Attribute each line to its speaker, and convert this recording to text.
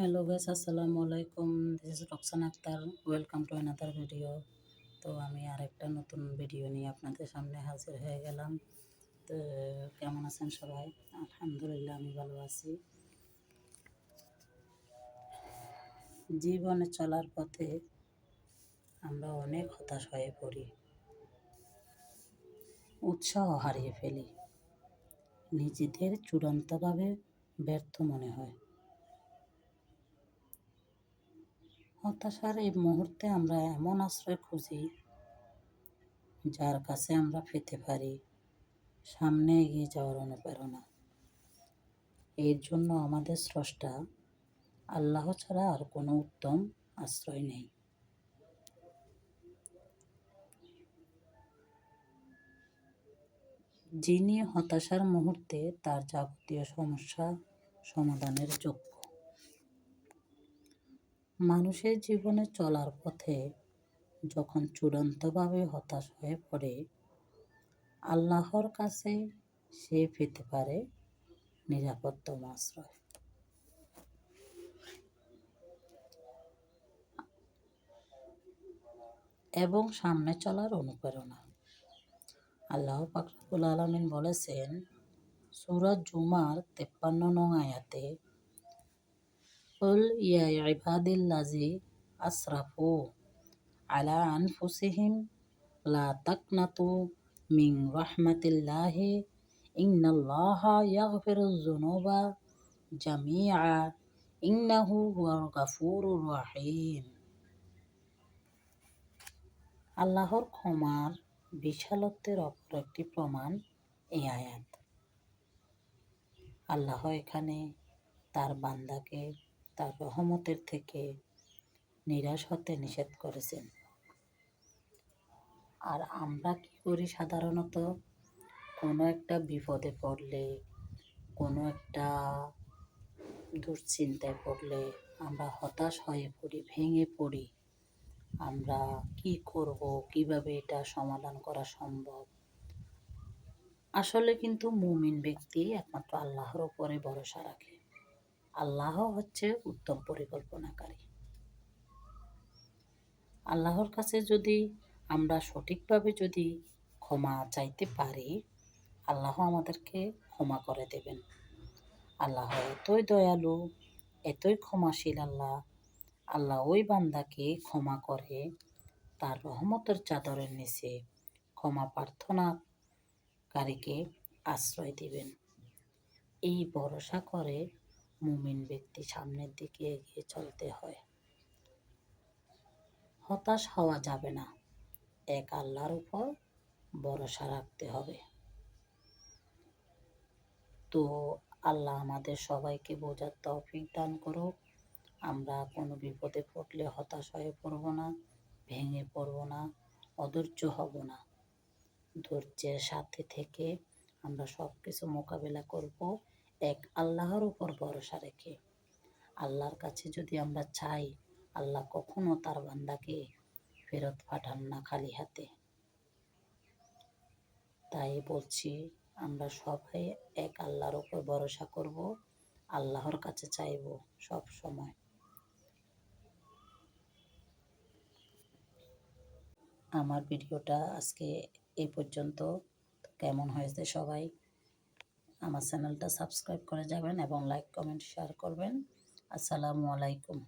Speaker 1: Hello guys আসসালামু আলাইকুম this is Roksan Akter welcome to another video তো আমি আরেকটা নতুন ভিডিও নিয়ে আপনাদের সামনে হাজির হয়ে গেলাম। তো কেমন আছেন সবাই? আলহামদুলিল্লাহ, আমি ভালো আছি। জীবনে চলার পথে আমরা অনেক হতাশ হয়ে পড়ি। উৎসাহ হারিয়ে ফেলি। নিজেদের চূড়ান্তভাবে ব্যর্থ মনে হয়। হতাশার এই মুহূর্তে আমরা এমন আশ্রয় খুঁজি, যার কাছে আমরা পেতে পারি সামনে এগিয়ে যাওয়ার অনুপ্রেরণা। এর জন্য আমাদের স্রষ্টা আল্লাহ ছাড়া আর কোনো উত্তম আশ্রয় নেই। যিনি হতাশার মুহূর্তে তার যাবতীয় সমস্যা সমাধানের যোগ্য মানুষের জীবনে চলার পথে যখন চূড়ান্তভাবে হতাশ হয়ে পড়ে, আল্লাহর কাছে সে পেতে পারে নিরাপত্তম আশ্রয়। এবং সামনে চলার অনুপ্রেরণা। আল্লাহ পাকরুল আলমিন বলেছেন সুরজ জুমার তেপ্পান্ন নং আয়াতে قل يا عبادي الذي أسرفوا على أنفسهم لا تقنطوا من رحمة الله إن الله يغفر الذنوب جميعا إنه هو الغفور الرحيم আল্লাহর ক্ষমার বিশালত্বের অপর একটি প্রমাণ এই আয়াত আল্লাহ এখানে তার বান্দাকে তার রহমতের থেকে নিরাশ হতে নিষেধ করেছেন। আর আমরা কি করি সাধারণত? কোনো একটা বিপদে পড়লে, কোনো একটা দুশ্চিন্তায় পড়লে আমরা হতাশ হয়ে পড়ি, ভেঙে পড়ি। আমরা কি করব? কীভাবে এটা সমাধান করা সম্ভব? আসলে কিন্তু মুমিন ব্যক্তি একমাত্র আল্লাহর উপরে ভরসা রাখে। আল্লাহ হচ্ছে উত্তম পরিকল্পনাকারী। আল্লাহর কাছে যদি আমরা সঠিকভাবে যদি ক্ষমা চাইতে পারি, আল্লাহ আমাদেরকে ক্ষমা করে দেবেন। আল্লাহ এতই দয়ালু, এতই ক্ষমাশীল আল্লাহ আল্লাহ ওই বান্দাকে ক্ষমা করে তার রহমতের চাদরের নিচে ক্ষমা প্রার্থনাকারীকে আশ্রয় দিবেন। এই ভরসা করে মুমিন ব্যক্তি সামনের দিকে এগিয়ে চলতে হয়। হতাশ হওয়া যাবে না। এক আল্লাহর উপর ভরসা রাখতে হবে। তো আল্লাহ আমাদের সবাইকে বোঝার তৌফিক দান করুক। আমরা কোনো বিপদে পড়লে হতাশ হয়ে পড়ব না, ভেঙে পড়ব না, অধৈর্য হব না। ধৈর্যের সাথে থেকে আমরা সব কিছু মোকাবেলা করব। এক আল্লাহর উপর ভরসা রেখে। আল্লাহর কাছে যদি আমরা চাই, আল্লাহ কখনো তার বান্দাকে ফেরত পাঠান না খালি হাতে। তাই বলছি, আমরা সবাই এক আল্লাহর উপর ভরসা করব, আল্লাহর কাছে চাইব সব সময়। আমার ভিডিওটা আজকে এই পর্যন্ত। কেমন হয়েছে সবাই? আমার চ্যানেলটা সাবস্ক্রাইব করে যাবেন এবং লাইক কমেন্ট শেয়ার করবেন। আসসালামু আলাইকুম।